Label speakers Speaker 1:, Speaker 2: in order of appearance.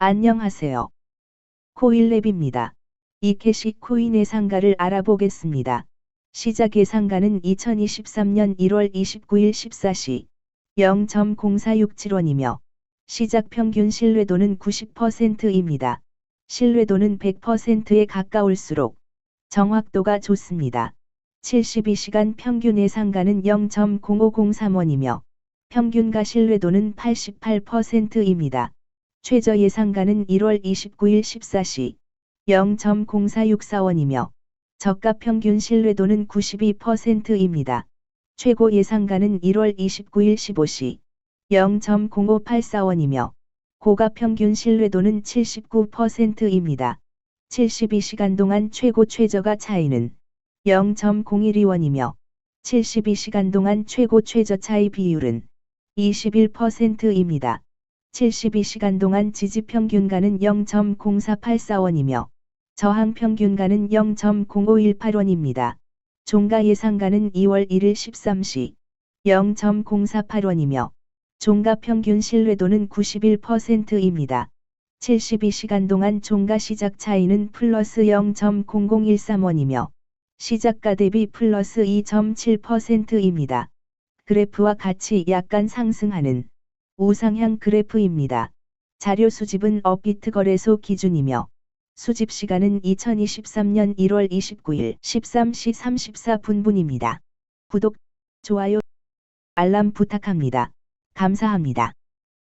Speaker 1: 안녕하세요. 코일랩입니다. 이캐시 코인의 상가를 알아보겠습니다. 시작 예상가는 2023년 1월 29일 14시 0.0467원이며 시작 평균 신뢰도는 90%입니다. 신뢰도는 100%에 가까울수록 정확도가 좋습니다. 72시간 평균 예상가는 0.0503원이며 평균가 신뢰도는 88%입니다. 최저 예상가는 1월 29일 14시 0.0464원이며 저가 평균 신뢰도는 92%입니다. 최고 예상가는 1월 29일 15시 0.0584원이며 고가 평균 신뢰도는 79%입니다. 72시간 동안 최고 최저가 차이는 0.012원이며 72시간 동안 최고 최저 차이 비율은 21%입니다. 72시간 동안 지지 평균가는 0.0484원이며 저항 평균가는 0.0518원입니다. 종가 예상가는 2월 1일 13시 0.048원이며 종가 평균 신뢰도는 91%입니다. 72시간 동안 종가 시작 차이는 플러스 0.0013원이며 시작가 대비 플러스 2.7%입니다. 그래프와 같이 약간 상승하는 우상향 그래프입니다. 자료 수집은 업비트 거래소 기준이며 수집 시간은 2023년 1월 29일 13시 34분분입니다. 구독, 좋아요, 알람 부탁합니다. 감사합니다.